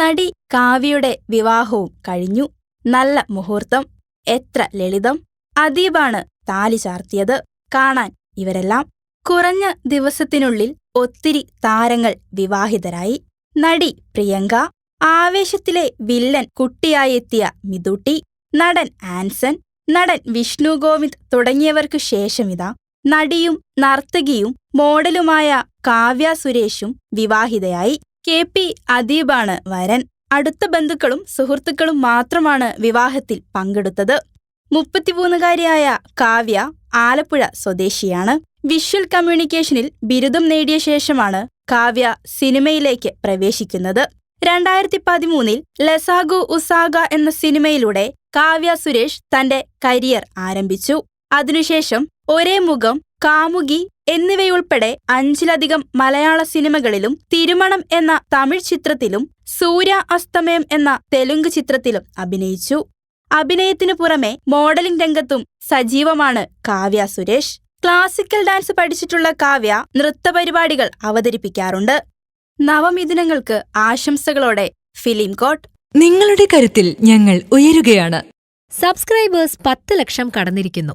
നടി കാവ്യയുടെ വിവാഹവും കഴിഞ്ഞു. നല്ല മുഹൂർത്തം എത്ര ലളിതം. അദീബാണ് താലി ചാർത്തിയത്. കാണാൻ ഇവരെല്ലാം. കുറഞ്ഞ ദിവസത്തിനുള്ളിൽ ഒത്തിരി താരങ്ങൾ വിവാഹിതരായി. നടി പ്രിയങ്ക ആവേശത്തിലെ വില്ലൻ കുട്ടിയായെത്തിയ മിതുട്ടി നടൻ ആൻസൺ നടൻ വിഷ്ണു ഗോവിന്ദ് തുടങ്ങിയവർക്കു ശേഷമിതാ. നടിയും നർത്തകിയും മോഡലുമായ കാവ്യ സുരേഷും വിവാഹിതയായി. കെ പി അദീബാണ് വരൻ. അടുത്ത ബന്ധുക്കളും സുഹൃത്തുക്കളും മാത്രമാണ് വിവാഹത്തിൽ പങ്കെടുത്തത്. മുപ്പത്തിമൂന്നുകാരിയായ കാവ്യ ആലപ്പുഴ സ്വദേശിയാണ്. വിഷ്വൽ കമ്മ്യൂണിക്കേഷനിൽ ബിരുദം നേടിയ ശേഷമാണ് കാവ്യ സിനിമയിലേക്ക് പ്രവേശിക്കുന്നത്. രണ്ടായിരത്തി പതിമൂന്നിൽ ലസാഗു ഉസാഗ എന്ന സിനിമയിലൂടെ കാവ്യ സുരേഷ് തന്റെ കരിയർ ആരംഭിച്ചു. അതിനുശേഷം ഒരേ മുഖം കാമുകി എന്നിവയുൾപ്പെടെ അഞ്ചിലധികം മലയാള സിനിമകളിലും തിരുമണം എന്ന തമിഴ് ചിത്രത്തിലും സൂര്യ അസ്തമയം എന്ന തെലുങ്ക് ചിത്രത്തിലും അഭിനയിച്ചു. അഭിനയത്തിനു പുറമെ മോഡലിംഗ് രംഗത്തും സജീവമാണ് കാവ്യ സുരേഷ്. ക്ലാസിക്കൽ ഡാൻസ് പഠിച്ചിട്ടുള്ള കാവ്യ നൃത്തപരിപാടികൾ അവതരിപ്പിക്കാറുണ്ട്. നവമിഥുനങ്ങൾക്ക് ആശംസകളോടെ ഫിലിം കോട്ട്. നിങ്ങളുടെ കരുത്തിൽ ഞങ്ങൾ ഉയരുകയാണ്. സബ്സ്ക്രൈബേഴ്സ് പത്ത് ലക്ഷം കടന്നിരിക്കുന്നു.